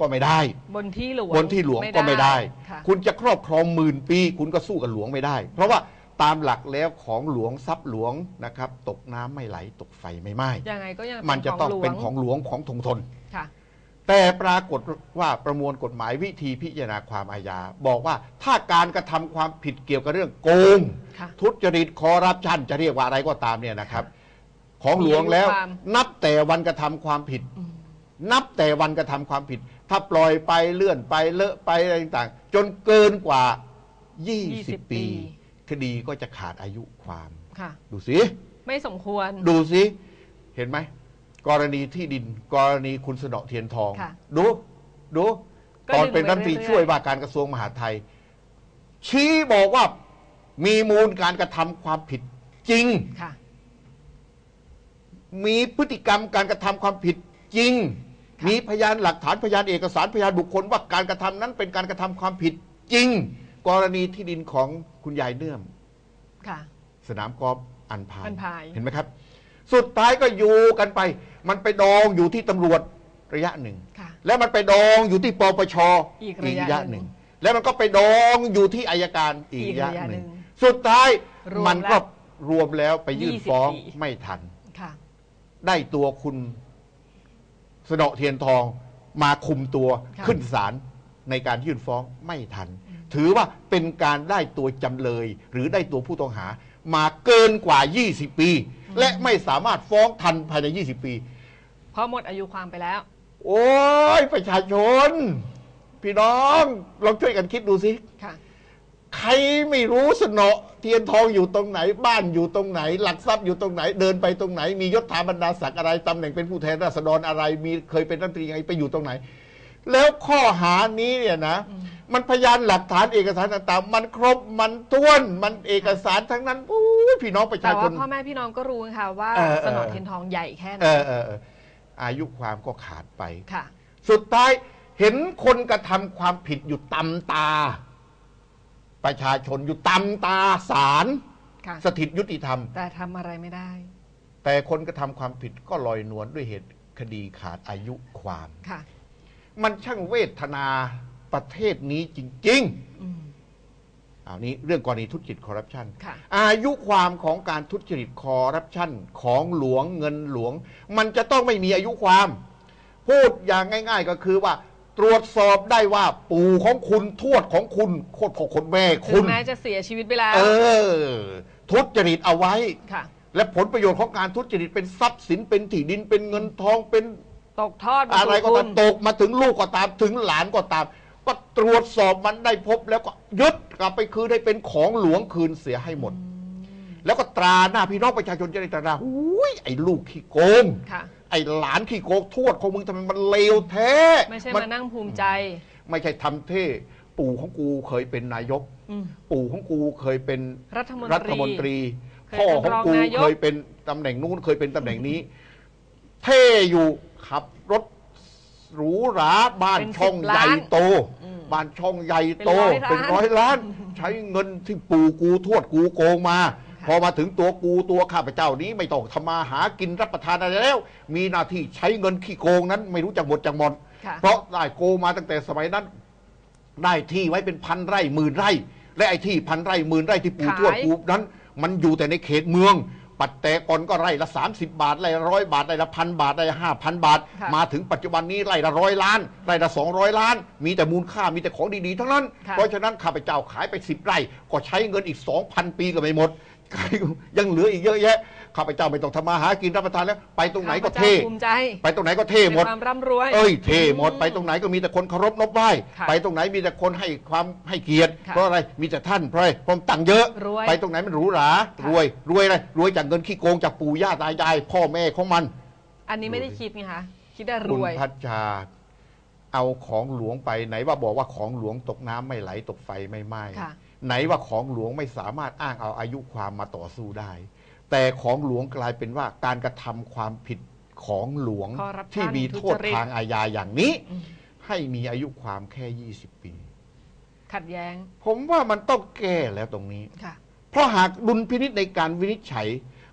ก็ไม่ได้ บนที่หลวงบนที่หลวงก็ไม่ได้ ค่ะคุณจะครอบครองหมื่นปี คุณก็สู้กับหลวงไม่ได้ เพราะว่าตามหลักแล้วของหลวงทรัพย์หลวงนะครับ ตกน้ำไม่ไหลตกไฟไม่ไหม้ยังไงก็ยังมันจะต้องเป็นหลวของหลวงของทงทน ค่ะ แต่ปรากฏว่าประมวลกฎหมายวิธีพิจารณาความอาญาบอกว่าถ้าการกระทำความผิดเกี่ยวกับเรื่องโกง ค่ะ ทุจริตคอร์รัปชันจะเรียกว่าอะไรก็ตามเนี่ยนะครับ ของหลวงแล้วมีอายุความ นับแต่วันกระทำความผิด อืม นับแต่วันกระทำความผิด ถ้าปล่อยไปเลื่อนไปเลอะไปอะไรต่างๆจนเกินกว่า 20 ปี คดีก็จะขาดอายุความ ค่ะ ดูสิ ไม่สมควร ดูสิ เห็นไหม กรณีที่ดินกรณีคุณสนอเทียนทอง ค่ะดูดูก็ตอนดึงเป็นรัฐมนตรีไปเรื่อยๆ ช่วยว่าการกระทรวงมหาดไทย ชี้บอกว่ามีมูลการกระทำความผิดจริง ค่ะ มีพฤติกรรมการกระทำความผิดจริงค่ะ มีพยานหลักฐานพยานเอกสารพยานบุคคลว่าการกระทำนั้นเป็นการกระทำความผิดจริง กรณีที่ดินของคุณยายเนื่อมค่ะสนามกอล์ฟอันพายอันพายเห็นไหมครับ สุดท้ายก็อยู่กันไป มันไปดองอยู่ที่ตำรวจระยะหนึ่งค่ะแล้วมันไปดองอยู่ที่ปปชอีกระยะหนึ่ง แล้วมันก็ไปดองอยู่ที่อายการอีกอีกระระยะยะหหนึ่นึ่งงสุดท้ายรวมมันก็แล้วรวมแล้วไปยื่น20ฟ้องปีไม่ทันค่ะได้ตัวคุณ สนอเทียนทองมาคุมตัวค่ะ ขึ้นศาลในการยื่นฟ้องไม่ทัน ถือว่าเป็นการได้ตัวจำเลย หรือได้ตัวผู้ต้องหา มาเกินกว่า 20 ปี และไม่สามารถฟ้องทันภายใน 20 ปี เพราะหมดอายุความไปแล้ว โอ้ยประชาชน พี่น้องลองช่วยกันคิดดูสิ ค่ะ ใครไม่รู้สนอเทียนทองอยู่ตรงไหน บ้านอยู่ตรงไหน หลักทรัพย์อยู่ตรงไหน เดินไปตรงไหน มียศถาบรรดาศักดิ์อะไรตำแหน่งเป็นผู้แทนราษฎรอะไร มีเคยเป็นรัฐมนตรียังไงไปอยู่ตรงไหน แล้วข้อหานี้เนี่ยนะอืมมันพยานหลักฐานเอกสารต่างๆ มันครบมันท้วนมันเอกสารทั้งนั้นโอ้ยพี่น้องประแต่ชาชว่าน พ่อแม่พี่น้องก็รู้ค่ะว่าเออเออ สนอเทียนทองใหญ่แค่ไหนเออเออเอออายุความก็ขาดไป ค่ะ สุดท้ายเห็นคนกระทำความผิดอยู่ตำตา ประชาชนอยู่ตำตาศาลค่ะสถิตยุติธรรม แต่ทำอะไรไม่ได้แต่คนกระทำความผิดก็ลอยนวลด้วยเหตุคดีขาดอายุความ ค่ะ มันช่างเวทนาประเทศนี้จริงอืมๆเอานี้เรื่องกรณีทุจริตคอร์รัปชัน ค่ะ อายุความของการทุจริตคอร์รัปชันของหลวงเงินหลวง มันจะต้องไม่มีอายุความ พูดอย่างง่าย ๆ ก็คือว่า ตรวจสอบได้ว่าปู่ของคุณทวดของคุณโคตรของคนแม่ถึคุงณ แม้จะเสียชีวิตไปแล้ว เออ ทุจริตเอาไว้ ค่ะ และผลประโยชน์ของการทุจริตเป็นทรัพย์สินเป็นที่ดินเป็นเงินทองเป็น ตกทอดมาอะไรก็สู่ตามคุณตกมาถึงลูกก็ตามถึงหลานก็ตาม ก็ตรวจสอบมันได้พบแล้วก็ยึดกลับไปคืนให้เป็นของหลวงคืนเสียให้หมด แล้วก็ตราหน้าพี่น้องประชาชนจะได้ตราหน้าอุ้ยไอ้ลูกขี้โกง ค่ะ ไอ้หลานขี้โกงทวดของมึงทำไมมันเลวแท้ไม่ใช่นมานั่งภูมิใจ ไม่ใช่ทำเท่ปู่ของกูเคยเป็นนายก อืม ปู่ของกูเคยเป็นรัฐมนตรีรัฐมนตรี เคยพ่อเป็นของกูรองนายก เคยเป็นตำแหน่งนู้นเคยเป็นตำแหน่งนี้ เท่อยู่ขับรถหรูหราบ้านเป็นช่อง10ใหญ่ล้านโต อืมบ้านช่องใหญ่โตเป็เป็นนร้ร้ออยยล้าล้านนใช้เงินที่ปู่กูทวดกูโกงมาค่ะพ อมาถึงตัวกูตัวข้าพเจ้านี้ไม่ต้องทำมาหากินรับประทานอะไรแล้ว มีหน้าที่ใช้เงินขี้โกงนั้นไม่รู้จักหมดจักหมดค่ะเพราะได้โกงมาตั้งแต่สมัยนั้น ได้ที่ไว้เป็นพันไร่หมื่นไร่ และไอ้ที่พันไร่หมื่นไร่ที่ปู่ขายทวดปู่นั้น มันอยู่แต่ในเขตเมือง ปัดแต่ก่อนก็ไร่ละ 30 บาทไร่ละร้อยบาทไร่ละพันบาทไร่ละห้าพันบาทค่ะมาถึงปัจจุบันนี้ไร่ละร้อยล้านไร่ละสองร้อยล้าน มีแต่มูลค่ามีแต่ของดีๆทั้งนั้นค่ะเพราะฉะนั้นข้าพเจ้าขายไปสิบไร่ก็ใช้เงินอีก 2,000 ปีก็ไม่หมด ยังเหลืออีกเยอะแยะข้าพเจ้าไม่ต้องทำมาหากินรับประทานแล้ว ไปตรงไหนก็ข้าพเท่จ้าภูมิใจไปตรงไหนก็เท่หมด ในความร่ำรวย เอ้ยเท่หมดไปตรงไหนก็มีแต่คนเคารพนบไหว้ ค่ะไปตรงไหนมีแต่คนให้ความให้เกียรติ ค่ะเพราะอะไรมีแต่ท่านเพราะอะไรผมตังค์เยอะ รวยไปตรงไหนมันหรูหราค่ะ รวยรวยอะไรรวยจากเงินขี้โกงจากปู่ย่าตายายพ่อแม่ของมัน อันนี้ไม่ได้คิดไงคะคิดได้รคุณวย พัชชาเอาของหลวงไปไหนว่าบอกว่าของหลวงตกน้ำไม่ไหลตกไฟไม่ไหม้ค่ะ ไหนว่าของหลวงไม่สามารถอ้างเอาอายุความมาต่อสู้ได้ แต่ของหลวงกลายเป็นว่าการกระทำความผิดของหลวง Corruption ที่มีโทษทุจริตทางอาญาอย่างนี้อืมให้มีอายุความแค่ 20 ปี ขัดแย้ง ผมว่ามันต้องแก้แล้วตรงนี้ค่ะเพราะหากดุลพินิษในการวินิจฉัย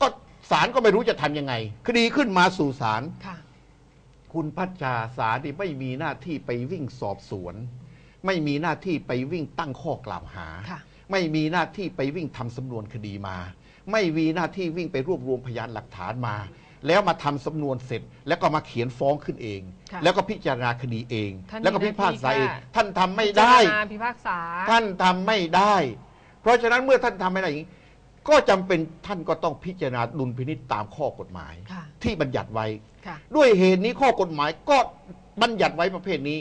ก็ศาลก็ไม่รู้จะทำยังไง คดีขึ้นมาสู่ศาลค่ะคุณพัชชาสารนี่ไม่มีหน้าที่ไปวิ่งสอบสวน ไม่มีหน้าที่ไปวิ่งตั้งข้อกล่าวหาค่ะไม่มีหน้าที่ไปวิ่งทำสำนวนคดีมา ไม่มีหน้าที่วิ่งไปรวบรวมพยานหลักฐานมา แล้วมาทำสำนวนเสร็จ แล้วก็มาเขียนฟ้องขึ้นเองค่ะแล้วก็พิจารณาคดีเองท่านมีแล้วก็พิพากษาเองหน้าที่แค่ท่านทำไม่ได้พิจารณาพิพากษาท่านทำไม่ได้ เพราะฉะนั้นเมื่อท่านทำไม่ได้อย่างนี้ก็จำเป็นท่านก็ต้องพิจารณาดุลพินิษตามข้อกฎหมายค่ะที่บัญญัติไว้ค่ะด้วยเหตุนี้ข้อกฎหมายก็บัญญัติไว้ประเภทนี้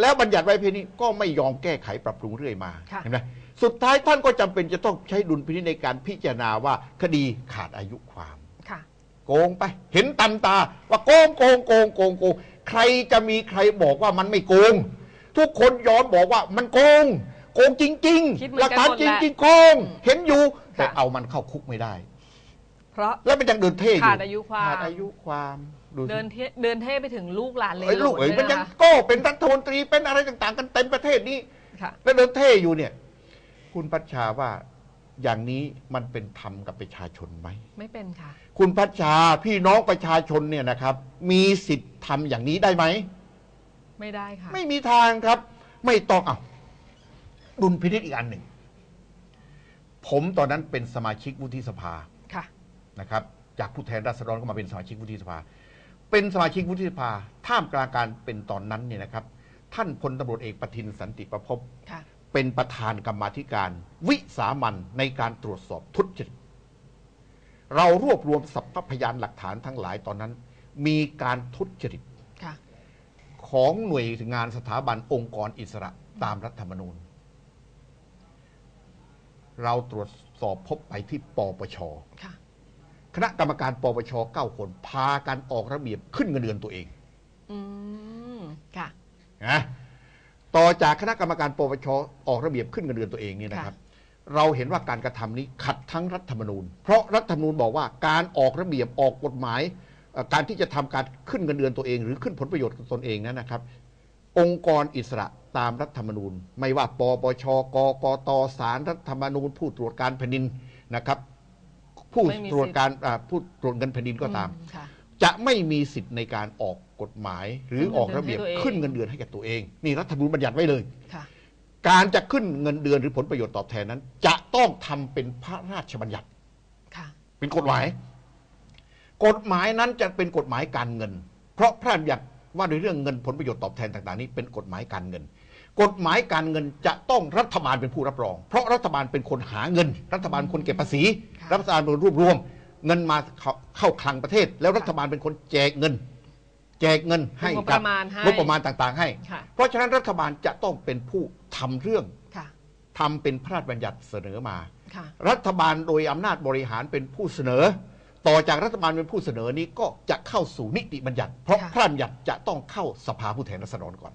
แล้วบัญญัติไว้ประเภทนี้ก็ไม่ยอมแก้ไขปรับปรุงเรื่อยมาค่ะเห็นไหมสุดท้ายท่านก็จำเป็นจะต้องใช้ดุลพินิจในการพิจารณาว่าคดีขาดอายุความ ค่ะ โกงไป เห็นตำตาว่าโกงโกงโกงโกงโกงใครจะมีใครบอกว่ามันไม่โกง ทุกคนย้อนบอกว่ามันโกง โกงจริงคิดเหมืๆ อนหลักกันฐานหมดจแหละริงๆโกง เห็นอยู่ แต่ค่ะ เอามันเข้าคุกไม่ได้ เพราะแล้วมันยังเดินเท่อยู่ขาดอายุความขาดอายุความดูสิเดินเทเดินเท่ไปถึงลูกหลานเลยไอ้ลูกเอ๋ยมันยังโก้เป็นรัฐมนตรีเป็นอะไรต่างๆ กันเต็มประเทศนี้ค่ะ แล้วเดินเท่อยู่เนี่ย คุณพัชชาว่าอย่างนี้มันเป็นธรรมกับประชาชนไหม ไม่เป็นค่ะ คุณพัชชาพี่น้องประชาชนเนี่ยนะครับ มีสิทธิ์ทำอย่างนี้ได้ไหม ไม่ได้ค่ะ ไม่มีทางครับ ไม่ต้องเอาดุลพินิจอีกอันหนึ่ง ผมตอนนั้นเป็นสมาชิกวุฒิสภาค่ะ นะครับจากผู้แทนราษฎรก็มาเป็นสมาชิกวุฒิสภา เป็นสมาชิกวุฒิสภาท่ามกลางการเป็นตอนนั้นเนี่ยนะครับ ท่านพลตำรวจเอกประทินสันติประพบค่ะ เป็นประธานกรรมาธิการ วิสามันในการตรวจสอบทุจริตเรารวบรวมสัพพยานหลักฐานทั้งหลายตอนนั้น มีการทุจริต ค่ะ ของหน่วยงานสถาบันองค์กรอิสระตามรัฐธรรมนูญ เราตรวจสอบพบไปที่ปปช ค่ะ คณะกรรมการปปชเก้าคน พากันออกระเบียบขึ้นเงินเดือนตัวเองอืมค่ะนะต่อจากคณะกรรมการปปชออกระเบียบขึ้นเงินเดือนตัวเองนี่นะครับ เราเห็นว่าการกระทำนี้ขัดทั้งรัฐธรรมนูญ เพราะรัฐธรรมนูญบอกว่าการออกระเบียบออกกฎหมายเอ่อการที่จะทำการขึ้นเงินเดือนตัวเอง หรือขึ้นผลประโยชน์ตนเองนั้นนะครับ องค์กรอิสระตามรัฐธรรมนูญ ไม่ว่าปปชกกตสารรัฐธรรมนูญ ผู้ตรวจการแผ่นดินนะครับ ผู้ไม่มีสิทธิ์ตรวจการอ่าผู้ตรวจเงินแผ่นดินก็ตามอืค่ะจะไม่มีสิทธิ์ในการออกกฎหมาย หรือขึ้นออกระเบียบเงินเดือนให้ตัวเองขึ้นเงินเดือนให้กับตัวเอง นี่รัฐธรรมนูญบัญญัติไว้เลยค่ะการจะขึ้นเงินเดือนหรือผลประโยชน์ตอบแทนนั้น จะต้องทำเป็นพระราชบัญญัติค่ะเป็นกฎหมาย กฎหมายนั้นจะเป็นกฎหมายการเงิน เพราะพระราชบัญญัติว่าในเรื่องเงินผลประโยชน์ตอบแทนต่าง ๆ นี้เป็นกฎหมายการเงิน กฎหมายการเงินจะต้องรัฐบาลเป็นผู้รับรอง เพราะรัฐบาลเป็นคนหาเงิน รัฐบาลคนเก็บภาษีค่ะรัฐบาลเป็นคนรวบรวม เงินมาเข้าเข้าคลังประเทศ แล้วรัฐบาลเป็นคนแจกเงิน แจกเงินให้งบกัประมาณให้งบประมาณต่างๆ ให้ ค่ะ เพราะฉะนั้นรัฐบาลจะต้องเป็นผู้ทำเรื่องค่ะ ทำเป็นพระราชบัญญัติเสนอมา ค่ะ รัฐบาลโดยอำนาจบริหารเป็นผู้เสนอ ต่อจากรัฐบาลเป็นผู้เสนอนี้ก็จะเข้าสู่นิติบัญญัติ เพราะค่ะ พระราชบัญญัติจะต้องเข้าสภาผู้แทนราษฎรก่อน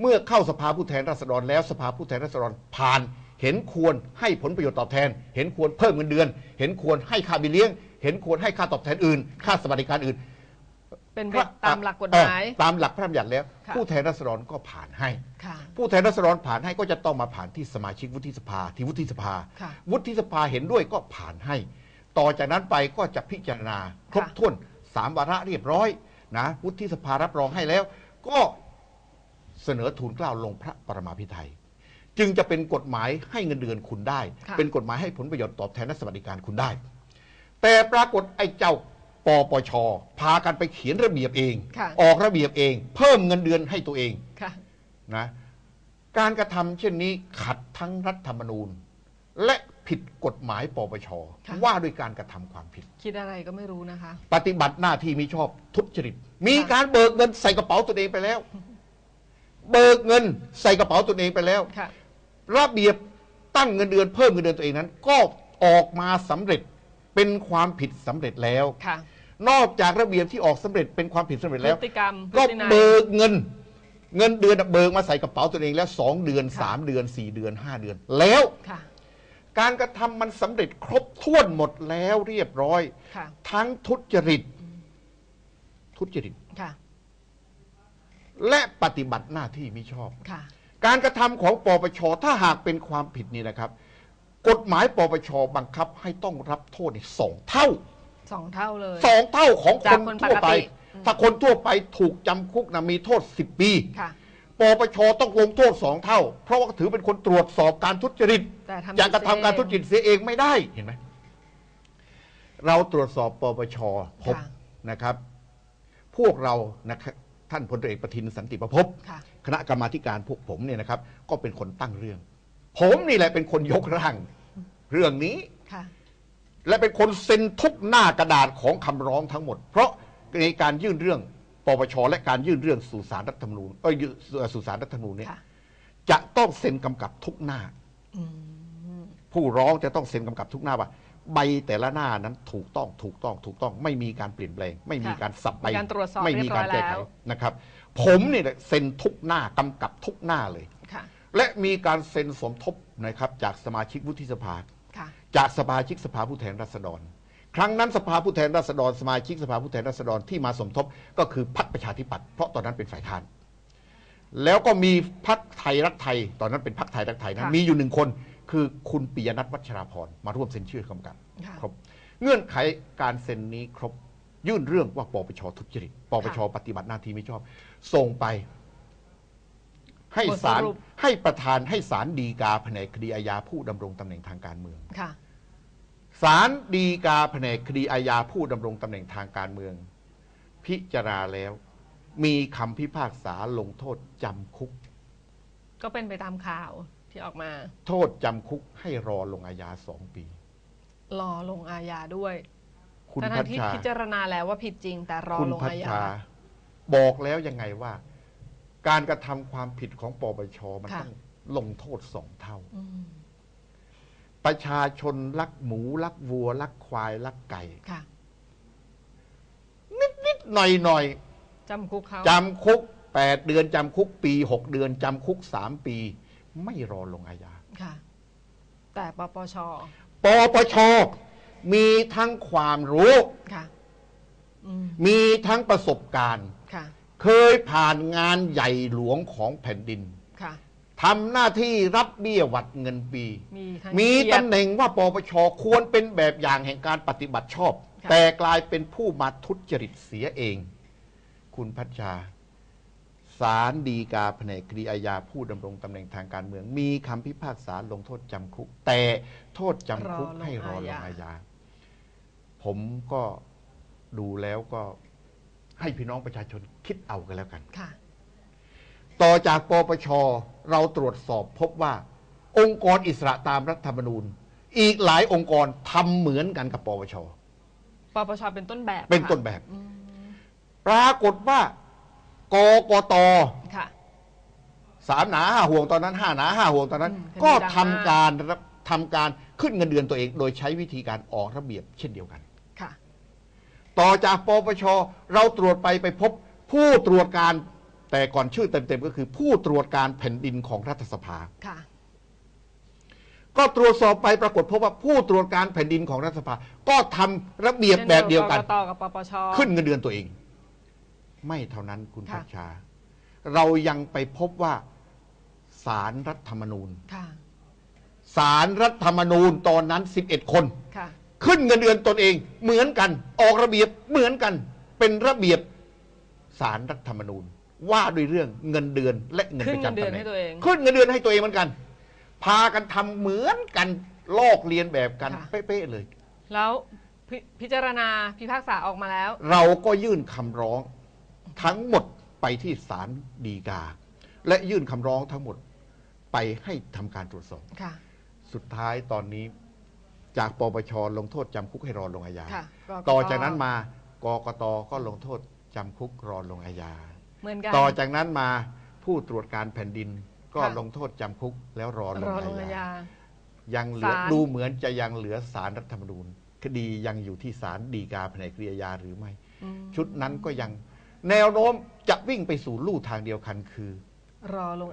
เมื่อเข้าสภาผู้แทนราษฎรแล้วสภาผู้แทนราษฎรผ่าน เห็นควรให้ผลประโยชน์ตอบแทน เห็นควรเพิ่มเงินเดือน เห็นควรให้ค่าบิเลี้ยง เห็นควรให้ค่าตอบแทนอื่น ค่าสวัสดิการอื่นเป็นไปพระตามหลักกฎหมาย เออตามหลักพระราชบัญญัติแล้ว ค่ะ ผู้แทนราษฎรก็ผ่านให้ ค่ะ ผู้แทนราษฎรผ่านให้ก็จะต้องมาผ่านที่สมาชิกวุฒิสภาที่วุฒิสภา ค่ะ วุฒิสภาเห็นด้วยก็ผ่านให้ ต่อจากนั้นไปก็จะพิจารณาครบค่ะถ้วนสามวาระเรียบร้อยนะวุฒิสภารับรองให้แล้ว ก็ เสนอทูลเกล้าลงพระปรมาภิไธยจึงจะเป็นกฎหมายให้เงินเดือนคุณได้ ค่ะ เป็นกฎหมายให้ผลประโยชน์ตอบแทนและสวัสดิการคุณได้ แต่ปรากฏไอ้เจ้าปปช พากันไปเขียนระเบียบเอง ค่ะ ออกระเบียบเอง เพิ่มเงินเดือนให้ตัวเองค่ะ นะการกระทำเช่นนี้ขัดทั้งรัฐธรรมนูญ และผิดกฎหมายปปช ค่ะ ว่าด้วยการกระทำความผิด คิดอะไรก็ไม่รู้นะคะ ปฏิบัติหน้าที่มิชอบทุจริต มีค่ะการเบิกเงินใส่กระเป๋าตัวเองไปแล้ว เบิกเงินใส่กระเป๋าตัวเองไปแล้ว ค่ะ ระเบียบตั้งเงินเดือนเพิ่มเงินเดือนตัวเองนั้น ก็ออกมาสำเร็จเป็นความผิดสำเร็จแล้ว ค่ะ นอกจากระเบียบที่ออกสำเร็จเป็นความผิดสำเร็จพแล้วฤติกรรมพก็ฤตินัย เบิกเงิน เงินเดือนน่ะเบิกมาใส่กระเป๋าตัวเองแล้วสองเดือนค่ะ สามเดือนสี่เดือนห้าเดือน แล้ว ค่ะ การกระทำมันสำเร็จครบถ้วนหมดแล้วเรียบร้อย ค่ะ ทั้งทุจริต ทุจริต ค่ะ และปฏิบัติหน้าที่มิชอบ ค่ะ การกระทำของปปชถ้าหากเป็นความผิดนี่นะครับ กฎหมายปปชบังคับให้ต้องรับโทษอีกสองเท่า สองเท่าเลย สองเท่าของคจากนคนทั่วไป ปกติอืมถ้าคนทั่วไปถูกจำคุกนะมีโทษสิบปี ค่ะ ปปชต้องลงโทษสองเท่า เพราะว่าถือเป็นคนตรวจสอบการทุจริตแต่ทำจะกระทำการทุจริตเสียเองไม่ได้เห็นไหมเราตรวจสอบปปชพบค่ะ นะครับ พวกเรานะครับ ท่านพลตรีเอกประทินสันติประพบค่ะคณะกรรมาธิการพวกผมเนี่ยนะครับ ก็เป็นคนตั้งเรื่อง ผมนี่แหละเป็นคนยกร่างเรื่องนี้ ค่ะ และเป็นคนเซ็นทุกหน้ากระดาษของคำร้องทั้งหมด เพราะในการยื่นเรื่องปปชและการยื่นเรื่องสู่สารรัฐธรรมนูญเอ้ยสู่สารรัฐธรรมนูญเนี่ยค่ะ จะต้องเซ็นกำกับทุกหน้า อืม ผู้ร้องจะต้องเซ็นกำกับทุกหน้าว่า ใบแต่ละหน้านั้นถูกต้องถูกต้องถูกต้องไม่มีการเปลี่ยนแปลง ไม่มีการสับใบมีการตรวจสอบไม่เรีมียบร้กาอรยแก้แล้ไขวนะครับ ผมเนี่ยเซ็นทุกหน้ากำกับทุกหน้าเลย ค่ะ และมีการเซ็นสมทบนะครับจากสมาชิกวุฒิสภา ค่ะ จากสมาชิกสภาผู้แทนราษฎร ครั้งนั้นสภาผู้แทนราษฎร สมาชิกสภาผู้แทนราษฎรที่มาสมทบก็คือพรรคประชาธิปัตย์เพราะตอนนั้นเป็นฝ่ายค้านแล้วก็มีพรรคไทยรักไทย ตอนนั้นเป็นพรรคไทยรักไทยนะค่ะ มีอยู่หนึ่งคน คือคุณปิยนัทวัชราพรมาร่วมเซ็นชื่อกำกับค่ะ ครบเงื่อนไขการเซ็นนี้ครบยื่นเรื่องว่าปปชทุจริตปปชปฏิบัติหน้าที่ไม่ชอบ ส่งไป ให้ศาลบทสรุป ให้ประธานให้ศาลฎีกาแผนกคดีอาญาผู้ดำรงตำแหน่งทางการเมือง ค่ะ ศาลฎีกาแผนกคดีอาญาผู้ดำรงตำแหน่งทางการเมือง พิจารณาแล้ว มีคำพิพากษาลงโทษจำคุก ก็เป็นไปตามข่าว ที่ออกมา โทษจำคุกให้รอลงอาญาสองปี รอลงอาญาด้วยคุณทั้พังชๆที่ชาพิจารณาแล้วว่าผิดจริง แต่รอคุณลงพัชอาญา ชา บอกแล้วยังไงว่า การกระทำความผิดของปปชมันค่ะ ต้องลงโทษสองเท่า อืมประชาชนรักหมูรักวัว รักควายรักไก่ ค่ะนิดหน่อยหน่อยจำคุกเขาจำคุกแปดเดือนจำคุกปีหกเดือนจำคุกสามปี ไม่รอลงอาญาค่ะ แต่ปปช ปปช มีทั้งความรู้ ค่ะอืมมีทั้งประสบการณ์ ค่ะ เคยผ่านงานใหญ่หลวงของแผ่นดินค่ะ ทำหน้าที่รับเบี้ยหวัดเงินปี มีทั้งมีเกียรตำติ แหน่งว่าปปชควรเป็นแบบอย่างแห่งการปฏิบัติชอบ ค่ะ แต่กลายเป็นผู้มาทุจริตเสียเอง คุณพัชชา ศาลฎีกาแผนกคดีอาญาผู้ดำรงตำแหน่งทางการเมือง มีคำพิพากษาลงโทษจำคุก แต่โทษจำคุกให้รอลงอาญา ผมก็ดูแล้วก็ให้พี่น้องประชาชนคิดเอากันแล้วกัน ค่ะ ต่อจากปปช เราตรวจสอบพบว่า องค์กรอิสระตามรัฐธรรมนูญ อีกหลายองค์กรทำเหมือนกันกับปปช ปปชเป็นต้นแบบเป็นค่ะต้นแบบ อืมปรากฏว่า กกตค่ะ สามหนาห้าห่วงตอนนั้นห้าหนาห้าห่วงตอนนั้น อืมคดีก็ดังทำมากการรับทำการขึ้นเงินเดือนตัวเอง โดยใช้วิธีการออกระเบียบเช่นเดียวกัน ค่ะ ต่อจากปปชเราตรวจไปไปพบผู้ตรวจการแต่ก่อนชื่อเต็มๆก็คือ ผู้ตรวจการแผ่นดินของรัฐสภา ค่ะ ก็ตรวจสอบไปปรากฏพบว่าผู้ตรวจการแผ่นดินของรัฐสภา ก็ทำระเบียบแบบเดียวกัน กตกับปปช ขึ้นเงินเดือนตัวเอง ไม่เท่านั้นคุณค่ะ พัชชา เรายังไปพบว่าสารรัฐธรรมนูญค่ะ สารรัฐธรรมนูญตอนนั้น 11 คน ค่ะ ขึ้นเงินเดือนตนเองเหมือนกัน ออกระเบียบเหมือนกัน เป็นระเบียบสารรัฐธรรมนูญ ว่าด้วยเรื่องเงินเดือนและเงินขึ้ปนระเงินจำเดือตำนแหน่ให้งตัวเองขึ้นเงินเดือนให้ตัวเองเหมือนกัน พากันทำเหมือนกันลอกเรียนแบบกันค่ะ เป๊ะๆเลย แล้วพพิจารณาพิพากษาออกมาแล้ว เราก็ยื่นคำร้อง ทั้งหมดไปที่ศาลฎีกา และยื่นคำร้องทั้งหมดไปให้ทำการตรวจสอบ ค่ะ สุดท้ายตอนนี้จากปปชลงโทษจำคุกให้รอลงอาญา ค่ะกกต่อจากนั้นมากกตก็ลงโทษจำคุกรอลงอาญา เหมือนกัน ต่อจากนั้นมาผู้ตรวจการแผ่นดินก็ค่ะ ลงโทษจำคุกแล้วรอลรงอลงอาอาญา ญา ยังเหลือศาล ดูเหมือนจะยังเหลือสารรัฐธรรมนูญ คดียังอยู่ที่ศาลฎีกาแผนกคดีอาญาหรือไม่ อืม ชุดนั้นก็ยัง แนวโน้มจะวิ่งไปสู่ลู่ทางเดียวกันคือ รอลง